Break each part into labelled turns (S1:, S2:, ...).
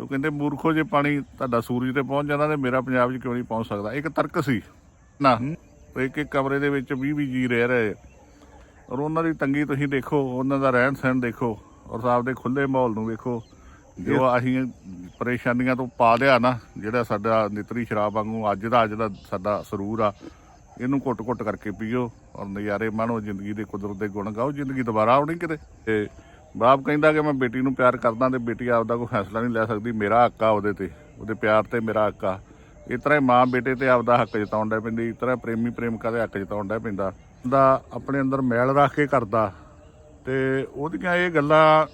S1: ਉਹ ਕਹਿੰਦੇ ਮੂਰਖੋ ਜੇ ਪਾਣੀ ਤੁਹਾਡਾ ਸੂਰਜ ਤੇ ਪਹੁੰਚ ਜਾਂਦਾ ਤੇ ਮੇਰਾ ਪੰਜਾਬ 'ਚ ਕਿਉਂ ਨਹੀਂ ਪਹੁੰਚ ਸਕਦਾ? ਇੱਕ ਤਰਕ ਸੀ। ਨਾ ਇੱਕ ਇੱਕ ਕਮਰੇ ਦੇ ਵਿੱਚ 20 20 ਜੀ ਰਹਿ ਰਹੇ ਔਰ ਉਹਨਾਂ ਦੀ ਤੰਗੀ ਤੁਸੀਂ ਦੇਖੋ ਉਹਨਾਂ ਦਾ ਰਹਿਣ ਸਹਿਣ ਦੇਖੋ ਔਰ ਸਾਹਿਬ ਦੇ ਖੁੱਲੇ ਮਾਹੌਲ ਨੂੰ ਵੇਖੋ। ਜੋ ਅਸੀਂ ਪਰੇਸ਼ਾਨੀਆਂ ਤੋਂ ਪਾ ਲਿਆ ਨਾ ਜਿਹੜਾ ਸਾਡਾ ਨਿਤਰੀ ਸ਼ਰਾਬ ਵਾਂਗੂ ਅੱਜ ਦਾ ਅੱਜ ਦਾ ਸਾਡਾ ਸਰੂਰ ਆ ਇਹਨੂੰ ਘੁੱਟ-ਘੁੱਟ ਕਰਕੇ ਪੀਓ। ਔਰ ਨਜ਼ਾਰੇ ਮਾਣੋ ਜ਼ਿੰਦਗੀ ਦੇ ਕੁਦਰਤ ਦੇ ਗੁਣ ਗਾਓ ਜ਼ਿੰਦਗੀ ਦੁਬਾਰਾ ਆਉਣੀ ਕਿਤੇ। ਤੇ ਬਾਪ ਕਹਿੰਦਾ ਕਿ ਮੈਂ ਬੇਟੀ ਨੂੰ ਪਿਆਰ ਕਰਦਾ ਤੇ ਬੇਟੀ ਆਪਦਾ ਕੋਈ ਫੈਸਲਾ ਨਹੀਂ ਲੈ ਸਕਦੀ, ਮੇਰਾ ਹੱਕ ਆ ਉਹਦੇ ਤੇ, ਉਹਦੇ ਪਿਆਰ ਤੇ ਮੇਰਾ ਹੱਕ ਆ। ਇਸ ਤਰ੍ਹਾਂ ਹੀ ਮਾਂ ਬੇਟੇ ਤੇ ਆਪਦਾ ਹੱਕ ਜਤਾਉਣ ਦਾ ਪੈਂਦੀ, ਇਸ ਤਰ੍ਹਾਂ ਪ੍ਰੇਮੀ ਪ੍ਰੇਮਿਕਾ ਦੇ ਹੱਕ ਜਤਾਉਣ ਦਾ ਪੈਂਦਾ। ਦਾ ਆਪਣੇ ਅੰਦਰ ਮੈਲ ਰੱਖ ਕੇ ਕਰਦਾ ਤੇ ਉਹਦੀਆਂ ਇਹ ਗੱਲਾਂ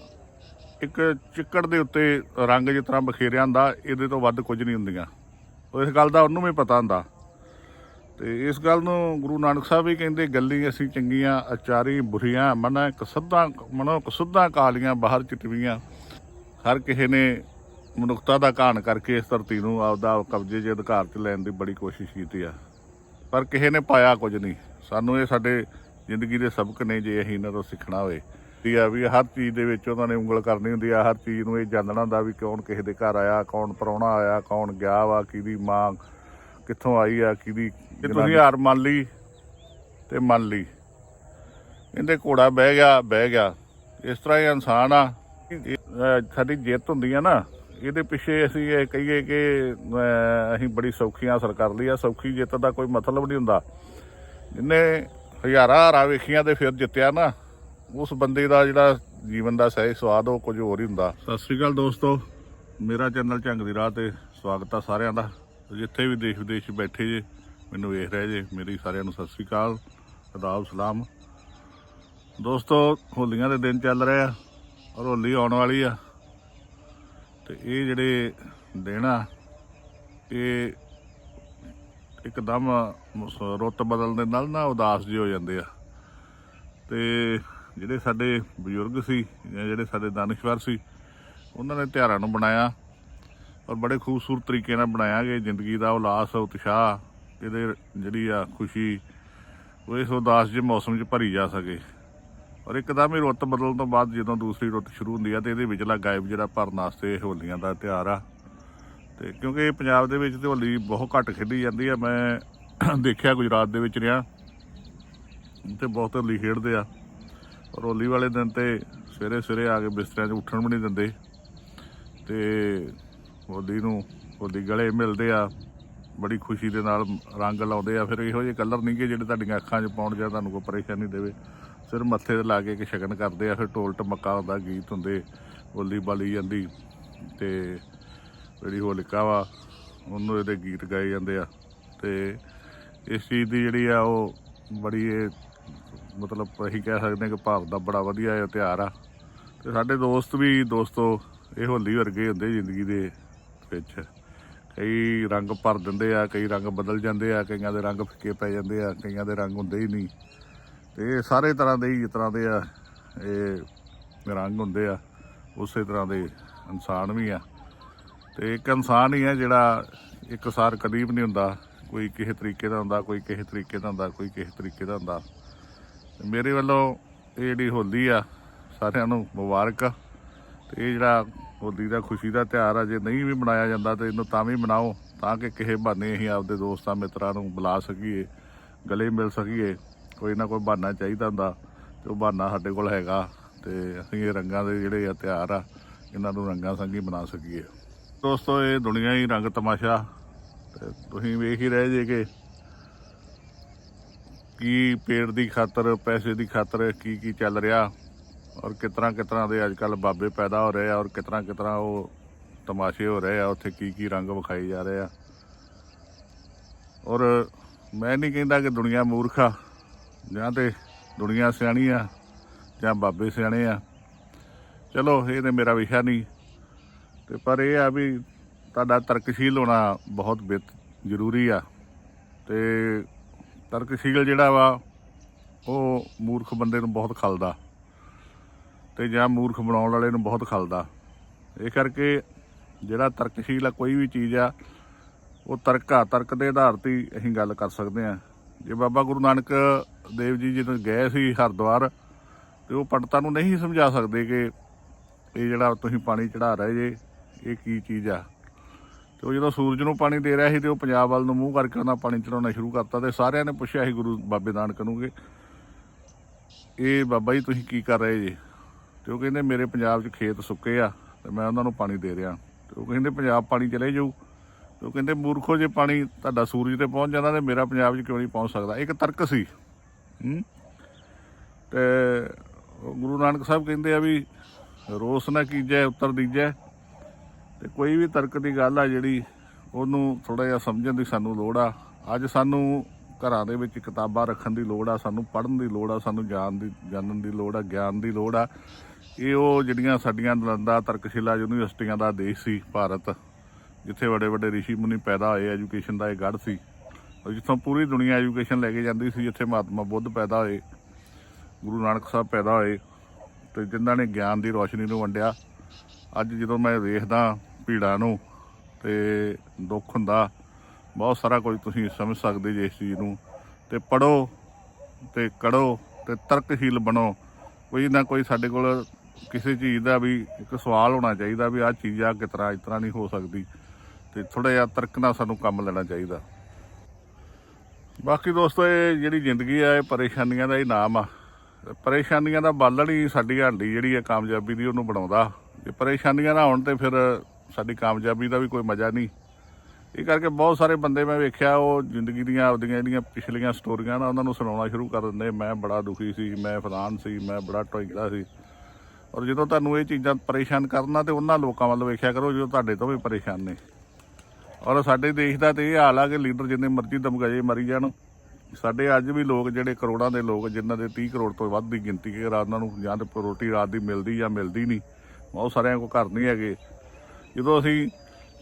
S1: ਇੱਕ ਚਿੱਕੜ ਦੇ ਉੱਤੇ ਰੰਗ ਜਿਸ ਤਰ੍ਹਾਂ ਬਖੇਰਿਆ ਹੁੰਦਾ, ਇਹਦੇ ਤੋਂ ਵੱਧ ਕੁਝ ਨਹੀਂ ਹੁੰਦੀਆਂ। ਉਹ ਇਸ ਗੱਲ ਦਾ ਉਹਨੂੰ ਵੀ ਪਤਾ ਹੁੰਦਾ। ਤੇ ਇਸ ਗੱਲ ਨੂੰ ਗੁਰੂ ਨਾਨਕ ਸਾਹਿਬ ਵੀ ਕਹਿੰਦੇ, ਗੱਲੀ ਅਸੀਂ ਚੰਗੀਆਂ, ਅਚਾਰੀ, ਬੁਰੀਆਂ, ਮਨਾ ਕਸਦਾਂ ਮਨੋ ਕਸੁੱਧਾਂ ਕਾਲੀਆਂ ਬਾਹਰ ਚਿਟਵੀਆਂ। ਹਰ ਕਿਸੇ ਨੇ ਮਨੁੱਖਤਾ ਦਾ ਘਾਣ ਕਰਕੇ ਇਸ ਧਰਤੀ ਨੂੰ ਆਪਦਾ ਕਬਜ਼ੇ 'ਚ ਅਧਿਕਾਰ 'ਚ ਲੈਣ ਦੀ ਬੜੀ ਕੋਸ਼ਿਸ਼ ਕੀਤੀ ਆ। ਪਰ ਕਿਸੇ ਨੇ ਪਾਇਆ ਕੁਝ ਨਹੀਂ। ਸਾਨੂੰ ਇਹ ਸਾਡੇ ਜ਼ਿੰਦਗੀ ਦੇ ਸਬਕ ਨੇ ਜੇ ਅਸੀਂ ਇਹਨਾਂ ਤੋਂ ਸਿੱਖਣਾ ਹੋਵੇ। ਵੀ ਆ ਵੀ ਹਰ ਚੀਜ਼ ਦੇ ਵਿੱਚ ਉਹਨਾਂ ਨੇ ਉਂਗਲ ਕਰਨੀ ਹੁੰਦੀ ਆ। ਹਰ ਚੀਜ਼ ਨੂੰ ਇਹ ਜਾਣਨਾ ਹੁੰਦਾ ਵੀ ਕੌਣ ਕਿਸੇ ਦੇ ਘਰ ਆਇਆ, ਕੌਣ ਪਰੌਣਾ ਆਇਆ, ਕੌਣ ਗਿਆ ਵਾ, ਕਿਹਦੀ ਮਾਂ ਕਿੱਥੋਂ ਆਈ ਆ ਕਿਹਦੀ ਜੇ ਤੁਸੀਂ ਹਾਰ ਮੰਨ ਲਈ ਤੇ ਮੰਨ ਲਈ। ਇਹਦੇ ਘੋੜਾ ਬਹਿ ਗਿਆ ਬਹਿ ਗਿਆ। ਇਸ ਤਰ੍ਹਾਂ ਹੀ ਇਨਸਾਨ ਆ। ਸਾਡੀ ਜਿੱਤ ਹੁੰਦੀ ਆ ਨਾ। ਇਹਦੇ ਪਿੱਛੇ ਅਸੀਂ ਇਹ ਕਹੀਏ ਕਿ ਅਸੀਂ ਬੜੀ ਸੌਖੀ ਹਾਸਲ ਕਰ ਲਈ ਆ। ਸੌਖੀ ਜਿੱਤ ਦਾ ਕੋਈ ਮਤਲਬ ਨਹੀਂ ਹੁੰਦਾ। ਜਿੰਨੇ ਹਜ਼ਾਰਾਂ ਹਾਰਾਂ ਵੇਖੀਆਂ ਤੇ ਫਿਰ ਜਿੱਤਿਆ ਨਾ ਉਸ ਬੰਦੇ ਦਾ ਜਿਹੜਾ ਜੀਵਨ ਦਾ ਸਹੀ ਸਵਾਦ ਉਹ ਕੁਝ ਹੋਰ ਹੀ ਹੁੰਦਾ। ਸਤਿ ਸ੍ਰੀ ਅਕਾਲ ਦੋਸਤੋ। ਮੇਰਾ ਚੈਨਲ ਝੰਗ ਦੀ ਰਾਹ ਤੇ ਸਵਾਗਤ ਆ ਸਾਰਿਆਂ ਦਾ। ਜਿੱਥੇ ਵੀ ਦੇਸ਼ ਵਿਦੇਸ਼ 'ਚ ਬੈਠੇ ਜੇ, ਮੈਨੂੰ ਵੇਖ ਰਹੇ ਜੇ, ਮੇਰੀ ਸਾਰਿਆਂ ਨੂੰ ਸਤਿ ਸ੍ਰੀ ਅਕਾਲ, ਅਦਾਬ, ਸਲਾਮ। ਦੋਸਤੋ, ਹੋਲੀਆਂ ਦੇ ਦਿਨ ਚੱਲ ਰਹੇ ਆ, ਔਰ ਹੋਲੀ ਆਉਣ ਵਾਲੀ ਆ। ਤੇ ਇਹ ਜਿਹੜੇ ਦਿਨ ਆ, ਇਹ ਇੱਕਦਮ ਰੁੱਤ ਬਦਲਣ ਦੇ ਨਾਲ ਨਾ ਉਦਾਸ ਜਿਹੇ ਹੋ ਜਾਂਦੇ ਆ। ਤੇ ਜਿਹੜੇ ਸਾਡੇ ਬਜ਼ੁਰਗ ਸੀ ਜਾਂ ਜਿਹੜੇ ਸਾਡੇ ਦਾਨਿਸ਼ਵਰ ਸੀ, ਉਹਨਾਂ ਨੇ ਤਿਉਹਾਰਾਂ ਨੂੰ ਬਣਾਇਆ ਔਰ ਬੜੇ ਖੂਬਸੂਰਤ ਤਰੀਕੇ ਨਾਲ ਬਣਾਇਆ ਗਿਆ ਜ਼ਿੰਦਗੀ ਦਾ, ਉਲਾਸ, ਉਤਸ਼ਾਹ, ਇਹਦੇ ਜਿਹੜੀ ਆ ਖੁਸ਼ੀ, ਉਹ ਇਸ ਉਦਾਸ ਜਿਹੇ ਮੌਸਮ 'ਚ ਭਰੀ ਜਾ ਸਕੇ। ਔਰ ਇੱਕਦਮ ਹੀ ਰੁੱਤ ਬਦਲਣ ਤੋਂ ਬਾਅਦ ਜਦੋਂ ਦੂਸਰੀ ਰੁੱਤ ਸ਼ੁਰੂ ਹੁੰਦੀ ਆ ਤੇ ਇਹਦੇ ਵਿਚਲਾ ਗਾਇਬ ਜਿਹੜਾ ਭਰਨ ਵਾਸਤੇ ਹੋਲੀਆਂ ਦਾ ਤਿਉਹਾਰ ਆ। ਤੇ ਕਿਉਂਕਿ ਪੰਜਾਬ ਦੇ ਵਿੱਚ ਤੇ ਹੋਲੀ ਬਹੁਤ ਘੱਟ ਖੇਡੀ ਜਾਂਦੀ ਆ, ਮੈਂ ਦੇਖਿਆ ਗੁਜਰਾਤ ਦੇ ਵਿੱਚ ਰਿਹਾ, ਤੇ ਬਹੁਤ ਹੋਲੀ ਖੇਡਦੇ ਆ। ਔਰ ਹੋਲੀ ਵਾਲੇ ਦਿਨ ਤੇ ਸਵੇਰੇ ਸਵੇਰੇ ਆ ਕੇ ਬਿਸਤਰਿਆਂ 'ਚ ਉੱਠਣ ਵੀ ਨਹੀਂ ਦਿੰਦੇ। ਤੇ ਹੋਲੀ ਨੂੰ ਹੋਲੀ ਗਲੇ ਮਿਲਦੇ ਆ, ਬੜੀ ਖੁਸ਼ੀ ਦੇ ਨਾਲ ਰੰਗ ਲਾਉਂਦੇ ਆ, ਫਿਰ ਇਹੋ ਜਿਹੇ ਕਲਰ ਨਹੀਂ ਕਿ ਜਿਹੜੇ ਤੁਹਾਡੀਆਂ ਅੱਖਾਂ 'ਚ ਪਾਉਣ ਜਾਂ ਤੁਹਾਨੂੰ ਕੋਈ ਪਰੇਸ਼ਾਨੀ ਦੇਵੇ। ਸਿਰ ਮੱਥੇ ਤੇ ਲਾ ਕੇ ਇੱਕ ਸ਼ਗਨ ਕਰਦੇ ਆ, ਫਿਰ ਟੋਲ ਟਮਕਾ ਹੁੰਦਾ, ਗੀਤ ਹੁੰਦੇ ਹੋਲੀ ਬਾਲੀ ਜਾਂਦੀ ਤੇ ਜਿਹੜੀ ਹੋਲਿਕਾ ਵਾ, ਉਹਨੂੰ ਇਹਦੇ ਗੀਤ ਗਾਏ ਜਾਂਦੇ ਆ। ਤੇ ਇਸ ਚੀਜ਼ ਦੀ ਜਿਹੜੀ ਆ, ਉਹ ਬੜੀ ਇਹ ਮਤਲਬ ਅਸੀਂ ਕਹਿ ਸਕਦੇ ਹਾਂ ਕਿ ਭਾਰਤ ਦਾ ਬੜਾ ਵਧੀਆ ਇਹ ਤਿਉਹਾਰ ਆ। ਤੇ ਸਾਡੇ ਦੋਸਤ ਵੀ ਦੋਸਤੋ, ਇਹ ਹੋਲੀ ਵਰਗੇ ਹੁੰਦੇ ਜ਼ਿੰਦਗੀ ਦੇ। ਵਿੱਚ ਕਈ ਰੰਗ ਭਰ ਦਿੰਦੇ ਆ, ਕਈ ਰੰਗ ਬਦਲ ਜਾਂਦੇ ਆ, ਕਈਆਂ ਦੇ ਰੰਗ ਫਿੱਕੇ ਪੈ ਜਾਂਦੇ ਆ, ਕਈਆਂ ਦੇ ਰੰਗ ਹੁੰਦੇ ਹੀ ਨਹੀਂ। ਤੇ ਸਾਰੇ ਤਰ੍ਹਾਂ ਦੇ ਹੀ ਇਸ ਤਰ੍ਹਾਂ ਦੇ ਆ, ਇਹ ਰੰਗ ਹੁੰਦੇ ਆ, ਉਸੇ ਤਰ੍ਹਾਂ ਦੇ ਇਨਸਾਨ ਵੀ ਆ। ਤੇ ਇੱਕ ਇਨਸਾਨ ਹੀ ਆ ਜਿਹੜਾ ਇੱਕ ਸਾਰ ਕਦੀ ਵੀ ਨਹੀਂ ਹੁੰਦਾ, ਕੋਈ ਕਿਸੇ ਤਰੀਕੇ ਦਾ ਹੁੰਦਾ, ਕੋਈ ਕਿਸੇ ਤਰੀਕੇ ਦਾ ਹੁੰਦਾ, ਕੋਈ ਕਿਸੇ ਤਰੀਕੇ ਦਾ ਹੁੰਦਾ। ਮੇਰੇ ਵੱਲੋਂ ਇਹ ਜਿਹੜੀ ਹੋਲੀ ਆ, ਸਾਰਿਆਂ ਨੂੰ ਮੁਬਾਰਕ ਆ। ਤੇ ਇਹ ਜਿਹੜਾ ਹੋਲੀ ਦਾ ਖੁਸ਼ੀ ਦਾ ਤਿਉਹਾਰ ਆ, ਜੇ ਨਹੀਂ ਵੀ ਮਨਾਇਆ ਜਾਂਦਾ ਤੇ ਇਹਨੂੰ ਤਾਂ ਵੀ ਮਨਾਓ, ਤਾਂ ਕਿ ਕਿਸੇ ਬਹਾਨੇ ਅਸੀਂ ਆਪਦੇ ਦੋਸਤਾਂ, ਮਿੱਤਰਾਂ ਨੂੰ ਬੁਲਾ ਸਕੀਏ, ਗਲੇ ਮਿਲ ਸਕੀਏ। ਕੋਈ ਨਾ ਕੋਈ ਬਹਾਨਾ ਚਾਹੀਦਾ ਹੁੰਦਾ ਤੇ ਉਹ ਬਹਾਨਾ ਸਾਡੇ ਕੋਲ ਹੈਗਾ ਤੇ ਅਸੀਂ ਇਹ ਰੰਗਾਂ ਦੇ ਜਿਹੜੇ ਆ ਤਿਉਹਾਰ ਆ, ਇਹਨਾਂ ਨੂੰ ਰੰਗਾਂ ਸੰਗੀ ਬਣਾ ਸਕੀਏ। ਦੋਸਤੋ, ਇਹ ਦੁਨੀਆ ਹੀ ਰੰਗ ਤਮਾਸ਼ਾ, ਤੇ ਤੁਸੀਂ ਵੇਖ ਹੀ ਰਹੇ ਜੇ ਕਿ ਕੀ ਪੇੜ ਦੀ ਖਾਤਰ, ਪੈਸੇ ਦੀ ਖਾਤਰ ਕੀ ਕੀ ਚੱਲ ਰਿਹਾ। ਔਰ ਕਿਤਨਾ ਕਿਤਨਾ ਦੇ ਅੱਜ ਕੱਲ ਬਾਬੇ ਪੈਦਾ ਹੋ ਰਹੇ ਆ ਔਰ ਕਿਤਨਾ ਕਿਤਨਾ ਉਹ ਤਮਾਸ਼ੇ ਹੋ ਰਹੇ ਆ, ਉੱਥੇ ਕੀ ਕੀ ਰੰਗ ਵਿਖਾਈ ਜਾ ਰਹੇ ਆ। ਔਰ ਮੈਂ ਨਹੀਂ ਕਹਿੰਦਾ ਕਿ ਦੁਨੀਆ ਮੂਰਖ ਆ, ਜਾਂ ਤੇ ਦੁਨੀਆ ਸਿਆਣੀ ਆ, ਜਾਂ ਬਾਬੇ ਸਿਆਣੇ ਆ। ਚਲੋ, ਇਹ ਤੇ ਮੇਰਾ ਵਿਸ਼ਾ ਨਹੀਂ। ਤੇ ਪਰ ਇਹ ਆ ਵੀ ਤੁਹਾਡਾ ਤਰਕਸ਼ੀਲ ਹੋਣਾ ਬਹੁਤ ਬਿਤ, ਜ਼ਰੂਰੀ ਆ। ਤੇ ਤਰਕਸ਼ੀਲ ਜਿਹੜਾ ਵਾ, ਉਹ ਮੂਰਖ ਬੰਦੇ ਨੂੰ ਬਹੁਤ ਖਲਦਾ। ਤੇ ਜਾਂ ਮੂਰਖ ਬਣਾਉਣ ਵਾਲੇ ਨੂੰ ਬਹੁਤ ਖਲਦਾ। ਇਹ ਕਰਕੇ ਜਿਹੜਾ ਤਰਕਸ਼ੀਲ ਆ, ਕੋਈ ਵੀ ਚੀਜ਼ ਆ, ਉਹ ਤਰਕ ਆ, ਤਰਕ ਦੇ ਆਧਾਰ ਤੇ ਅਸੀਂ ਗੱਲ ਕਰ ਸਕਦੇ ਆ ਜੇ ਬਾਬਾ ਗੁਰੂ ਨਾਨਕ ਦੇਵ ਜੀ ਜਦੋਂ ਗਏ ਸੀ ਹਰਿਦੁਆਰ, ਤੇ ਉਹ ਪੰਡਤਾਂ ਨੂੰ ਨਹੀਂ ਸਮਝਾ ਸਕਦੇ ਕਿ ਇਹ ਜਿਹੜਾ ਤੁਸੀਂ ਪਾਣੀ ਚੜਾ ਰਹੇ ਜੇ, ਇਹ ਕੀ ਚੀਜ਼ ਆ। ਤੇ ਉਹ ਜਦੋਂ ਸੂਰਜ ਨੂੰ ਪਾਣੀ ਦੇ ਰਿਹਾ ਸੀ ਤੇ ਉਹ ਪੰਜਾਬ ਵੱਲ ਨੂੰ ਮੂੰਹ ਕਰਕੇ ਉਹਨਾਂ ਪਾਣੀ ਚੜਾਉਣਾ ਸ਼ੁਰੂ ਕਰਤਾ ਤੇ ਸਾਰਿਆਂ ਨੇ ਪੁੱਛਿਆ ਸੀ ਗੁਰੂ ਬਾਬੇ ਨਾਨਕ ਨੂੰ ਕਿ ਇਹ ਬਾਬਾ ਜੀ ਤੁਸੀਂ ਕੀ ਕਰ ਰਹੇ ਜੇ? ਤੇ ਉਹ ਕਹਿੰਦੇ ਮੇਰੇ ਪੰਜਾਬ 'ਚ ਖੇਤ ਸੁੱਕੇ ਆ ਤੇ ਮੈਂ ਉਹਨਾਂ ਨੂੰ ਪਾਣੀ ਦੇ ਰਿਹਾ। ਤੇ ਉਹ ਕਹਿੰਦੇ ਪੰਜਾਬ ਪਾਣੀ ਚਲੇ ਜਾਊ। ਤੇ ਉਹ ਕਹਿੰਦੇ ਮੂਰਖੋ, ਜੇ ਪਾਣੀ ਤੁਹਾਡਾ ਸੂਰਜ ਤੇ ਪਹੁੰਚ ਜਾਂਦਾ ਤੇ ਮੇਰਾ ਪੰਜਾਬ 'ਚ ਕਿਉਂ ਨਹੀਂ ਪਹੁੰਚ ਸਕਦਾ? ਇੱਕ ਤਰਕ ਸੀ। ਹੂੰ? ਤੇ ਗੁਰੂ ਨਾਨਕ ਸਾਹਿਬ ਕਹਿੰਦੇ ਆ ਵੀ ਰੋਸ ਨਾ ਕੀਜੈ, ਉੱਤਰ ਦੀਜੈ। ਤੇ ਕੋਈ ਵੀ ਤਰਕ ਦੀ ਗੱਲ ਆ ਜਿਹੜੀ, ਉਹਨੂੰ ਥੋੜਾ ਜਿਹਾ ਸਮਝਣ ਦੀ ਸਾਨੂੰ ਲੋੜ ਆ। ਅੱਜ ਸਾਨੂੰ ਘਰਾਂ ਦੇ ਵਿੱਚ ਕਿਤਾਬਾਂ ਰੱਖਣ ਦੀ ਲੋੜ ਆ, ਸਾਨੂੰ ਪੜ੍ਹਨ ਦੀ ਲੋੜ ਆ, ਸਾਨੂੰ ਜਾਣ ਦੀ, ਜਾਣਨ ਦੀ ਲੋੜ ਆ, ਗਿਆਨ ਦੀ ਲੋੜ ਆ। ਇਹ ਉਹ ਜਿਹੜੀਆਂ ਸਾਡੀਆਂ ਨਲੰਦਾ ਤਰਕਸ਼ਿਲਾ ਯੂਨੀਵਰਸਿਟੀਆਂ ਦਾ ਦੇਸ਼ ਸੀ, ਭਾਰਤ, ਜਿੱਥੇ ਵੱਡੇ ਵੱਡੇ ਰਿਸ਼ੀ ਮੁਨੀ ਪੈਦਾ ਹੋਏ, ਐਜੂਕੇਸ਼ਨ ਦਾ ਇਹ ਗੜ੍ਹ ਸੀ। ਜਿੱਥੋਂ ਪੂਰੀ ਦੁਨੀਆ ਐਜੂਕੇਸ਼ਨ ਲੈ ਕੇ ਜਾਂਦੀ ਸੀ, ਜਿੱਥੇ ਮਹਾਤਮਾ ਬੁੱਧ ਪੈਦਾ ਹੋਏ, ਗੁਰੂ ਨਾਨਕ ਸਾਹਿਬ ਪੈਦਾ ਹੋਏ, ਤੇ ਜਿਨ੍ਹਾਂ ਨੇ ਗਿਆਨ ਦੀ ਰੋਸ਼ਨੀ ਨੂੰ ਵੰਡਿਆ। ਅੱਜ ਜਦੋਂ ਮੈਂ ਵੇਖਦਾ ਭੀੜਾਂ ਨੂੰ ਤੇ ਦੁੱਖ ਹੁੰਦਾ ਬਹੁਤ ਸਾਰਾ ਕੁਝ ਤੁਸੀਂ ਸਮਝ ਸਕਦੇ ਜੇ ਇਸ ਚੀਜ਼ ਨੂੰ। ਤੇ ਪੜੋ ਤੇ ਕੜੋ ਤੇ ਤਰਕਸ਼ੀਲ ਬਣੋ। ਕੋਈ ਨਾ ਕੋਈ ਸਾਡੇ ਕੋਲ ਕਿਸੇ ਚੀਜ਼ ਦਾ ਵੀ ਇੱਕ ਸਵਾਲ ਹੋਣਾ ਚਾਹੀਦਾ ਵੀ ਆਹ ਚੀਜ਼ ਆ ਕਿਸ ਤਰ੍ਹਾਂ, ਇਸ ਤਰ੍ਹਾਂ ਨਹੀਂ ਹੋ ਸਕਦੀ। ਤੇ ਥੋੜਾ ਜਿਹਾ ਤਰਕ ਨਾਲ ਸਾਨੂੰ ਕੰਮ ਲੈਣਾ ਚਾਹੀਦਾ। ਬਾਕੀ ਦੋਸਤੋ, ਇਹ ਜਿਹੜੀ ਜ਼ਿੰਦਗੀ ਆ, ਇਹ ਪਰੇਸ਼ਾਨੀਆਂ ਦਾ ਹੀ ਨਾਮ ਆ। ਪਰੇਸ਼ਾਨੀਆਂ ਦਾ ਬਾਲਣ ਹੀ ਸਾਡੀ ਹਾਂਡੀ ਜਿਹੜੀ ਆ ਕਾਮਯਾਬੀ ਦੀ, ਉਹਨੂੰ ਬਣਾਉਂਦਾ। ਜੇ ਪਰੇਸ਼ਾਨੀਆਂ ਨਾ ਹੋਣ ਤੇ ਫਿਰ ਸਾਡੀ ਕਾਮਯਾਬੀ ਦਾ ਵੀ ਕੋਈ ਮਜ਼ਾ ਨਹੀਂ। ਇਹ ਕਰਕੇ ਬਹੁਤ ਸਾਰੇ ਬੰਦੇ ਮੈਂ ਵੇਖਿਆ, ਉਹ ਜ਼ਿੰਦਗੀ ਦੀਆਂ ਆਪਦੀਆਂ ਜਿਹੜੀਆਂ ਪਿਛਲੀਆਂ ਸਟੋਰੀਆਂ ਨਾ, ਉਹਨਾਂ ਨੂੰ ਸੁਣਾਉਣਾ ਸ਼ੁਰੂ ਕਰ ਦਿੰਦੇ, ਮੈਂ ਬੜਾ ਦੁਖੀ ਸੀ, ਮੈਂ ਫਲਾਨ ਸੀ, ਮੈਂ ਬੜਾ ਟੋਇਕਦਾ ਸੀ। ਔਰ ਜਦੋਂ ਤੁਹਾਨੂੰ ਇਹ ਚੀਜ਼ਾਂ ਪਰੇਸ਼ਾਨ ਕਰਨਾ ਤੇ ਉਹਨਾਂ ਲੋਕਾਂ ਵੱਲ ਵੇਖਿਆ ਕਰੋ ਜੋ ਤੁਹਾਡੇ ਤੋਂ ਵੀ ਪਰੇਸ਼ਾਨ ਨੇ। ਔਰ ਸਾਡੇ ਦੇਸ਼ ਦਾ ਤੇ ਇਹ ਹਾਲ ਆ ਕਿ ਲੀਡਰ ਜਿੰਨੇ ਮਰਜ਼ੀ ਦਮਗਾਜੇ ਮਰੀ ਜਾਣ। ਸਾਡੇ ਅੱਜ ਵੀ ਲੋਕ, ਜਿਹੜੇ ਕਰੋੜਾਂ ਦੇ ਲੋਕ, ਜਿਨ੍ਹਾਂ ਦੇ 30 ਕਰੋੜ ਤੋਂ ਵੱਧ ਦੀ ਗਿਣਤੀ ਹੈ, ਰਾਤ ਉਹਨਾਂ ਨੂੰ ਜਾਂ ਤੇ ਰੋਟੀ ਰਾਤ ਦੀ ਮਿਲਦੀ ਜਾਂ ਮਿਲਦੀ ਨਹੀਂ, ਬਹੁਤ ਸਾਰਿਆਂ ਕੋਲ ਘਰ ਨਹੀਂ ਹੈਗੇ। ਜਦੋਂ ਅਸੀਂ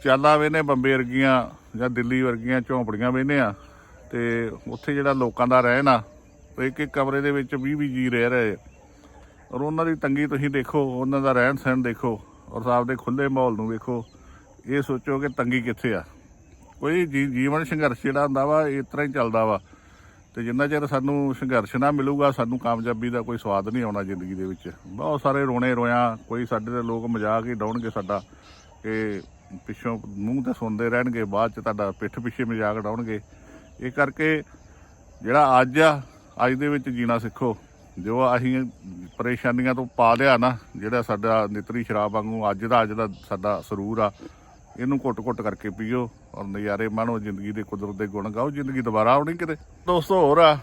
S1: ਚਾਲਾਂ ਵੇਨੇ ਬੰਬੇ ਵਰਗੀਆਂ ਜਾਂ ਦਿੱਲੀ ਵਰਗੀਆਂ ਝੌਂਪੜੀਆਂ ਵੇਨੇ ਆ, ਤੇ ਉੱਥੇ ਜਿਹੜਾ ਲੋਕਾਂ ਦਾ ਰਹਿਣ ਆ ਇੱਕ ਇੱਕ ਕਮਰੇ ਦੇ ਵਿੱਚ 20 20 ਜੀ ਰਹਿ ਰਹੇ ਔਰ ਉਹਨਾਂ ਦੀ ਤੰਗੀ ਤੁਸੀਂ ਦੇਖੋ, ਉਹਨਾਂ ਦਾ ਰਹਿਣ ਸਹਿਣ ਦੇਖੋ, ਔਰ ਸਾਹਿਬ ਦੇ ਖੁੱਲੇ ਮਾਹੌਲ ਨੂੰ ਵੇਖੋ, ਇਹ ਸੋਚੋ ਕਿ ਤੰਗੀ ਕਿੱਥੇ ਆ। ਕੋਈ ਜੀ- ਜੀਵਨ ਸੰਘਰਸ਼ ਜਿਹੜਾ ਹੁੰਦਾ ਵਾ ਇਸ ਤਰ੍ਹਾਂ ਹੀ ਚੱਲਦਾ ਵਾ। ਤੇ ਜਿੰਨਾ ਚਿਰ ਸਾਨੂੰ ਸੰਘਰਸ਼ ਨਾ ਮਿਲੂਗਾ, ਸਾਨੂੰ ਕਾਮਯਾਬੀ ਦਾ ਕੋਈ ਸਵਾਦ ਨਹੀਂ ਆਉਣਾ ਜ਼ਿੰਦਗੀ ਦੇ ਵਿੱਚ। ਬਹੁਤ ਸਾਰੇ ਰੋਣੇ ਰੋਇਆ, ਕੋਈ ਸਾਡੇ ਦੇ ਲੋਕ ਮਜ਼ਾਕ ਹੀ ਡਾਉਣਗੇ ਸਾਡਾ, ਕਿ ਪਿੱਛੋਂ ਮੂੰਹ ਤੇ ਸੁਣਦੇ ਰਹਿਣਗੇ, ਬਾਅਦ ਚ ਤੁਹਾਡਾ ਪਿੱਠ ਪਿੱਛੇ ਮਜ਼ਾਕ ਡਾਉਣਗੇ ਇਹ ਕਰਕੇ ਜਿਹੜਾ ਅੱਜ ਆ, ਅੱਜ ਦੇ ਵਿੱਚ ਜੀਣਾ ਸਿੱਖੋ। ਜੋ ਅਸੀਂ ਪਰੇਸ਼ਾਨੀਆਂ ਤੋਂ ਪਾ ਲਿਆ ਨਾ, ਜਿਹੜਾ ਸਾਡਾ ਨਿਤਰੀ ਸ਼ਰਾਬ ਵਾਂਗੂ ਅੱਜ ਦਾ ਅੱਜ ਦਾ ਸਾਡਾ ਸਰੂਰ ਆ, ਇਹਨੂੰ ਘੁੱਟ-ਘੁੱਟ ਕਰਕੇ ਪੀਓ ਔਰ ਨਜ਼ਾਰੇ ਮਾਣੋ, ਜ਼ਿੰਦਗੀ ਦੇ ਕੁਦਰਤ ਦੇ ਗੁਣ ਗਾਓ, ਜ਼ਿੰਦਗੀ ਦੁਬਾਰਾ ਆਉਣੀ ਕਿਤੇ। ਦੋਸਤੋ, ਹੋਰ ਆ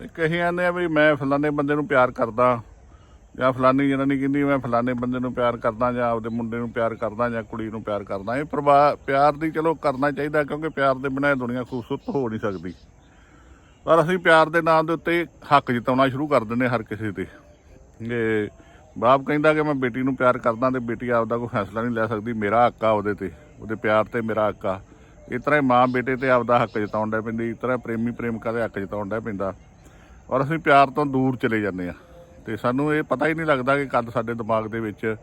S1: ਇਹ ਕਹੀ ਜਾਂਦੇ ਆ ਵੀ ਮੈਂ ਫਲਾਣੇ ਬੰਦੇ ਨੂੰ ਪਿਆਰ ਕਰਦਾ ਜਾਂ ਫਲਾਨੀ ਜਨਾਨੀ ਕਹਿੰਦੀ ਮੈਂ ਫਲਾਨੇ ਬੰਦੇ ਨੂੰ ਪਿਆਰ ਕਰਦਾ ਜਾਂ ਆਪਦੇ ਮੁੰਡੇ ਨੂੰ ਪਿਆਰ ਕਰਦਾ ਜਾਂ ਕੁੜੀ ਨੂੰ ਪਿਆਰ ਕਰਦਾ, ਇਹ ਪ੍ਰਭਾ ਪਿਆਰ ਦੀ ਚਲੋ ਕਰਨਾ ਚਾਹੀਦਾ ਕਿਉਂਕਿ ਪਿਆਰ ਦੇ ਬਿਨਾਂ ਦੁਨੀਆ ਖੂਬਸੂਰਤ ਹੋ ਨਹੀਂ ਸਕਦੀ। ਪਰ ਅਸੀਂ ਪਿਆਰ ਦੇ ਨਾਮ ਦੇ ਉੱਤੇ ਹੱਕ ਜਿਤਾਉਣਾ ਸ਼ੁਰੂ ਕਰ ਦਿੰਦੇ ਹਰ ਕਿਸੇ ਤੇ। ਇਹ ਬਾਪ ਕਹਿੰਦਾ ਕਿ ਮੈਂ ਬੇਟੀ ਨੂੰ ਪਿਆਰ ਕਰਦਾ ਤੇ ਬੇਟੀ ਆਪਦਾ ਕੋਈ ਫੈਸਲਾ ਨਹੀਂ ਲੈ ਸਕਦੀ, ਮੇਰਾ ਹੱਕ ਆ ਉਹਦੇ ਤੇ, ਉਹਦੇ ਪਿਆਰ ਤੇ ਮੇਰਾ ਹੱਕ ਆ। ਇਸ ਤਰ੍ਹਾਂ ਹੀ ਮਾਂ ਬੇਟੇ ਤੇ ਆਪਦਾ ਹੱਕ ਜਤਾਉਣ ਦਾ ਪੈਂਦੀ, ਇਸ ਤਰ੍ਹਾਂ ਪ੍ਰੇਮੀ ਪ੍ਰੇਮਿਕਾ ਦੇ ਹੱਕ ਜਤਾਉਣ ਦਾ ਪੈਂਦਾ। ਔਰ ਅਸੀਂ ਪਿਆਰ ਤੋਂ ਦੂਰ ਚਲੇ ਜਾਂਦੇ ਆ ਤੇ ਸਾਨੂੰ ਇਹ ਪਤਾ ਹੀ ਨਹੀਂ ਲੱਗਦਾ ਕਿ ਕਦ ਸਾਡੇ ਦਿਮਾਗ ਦੇ ਵਿੱਚ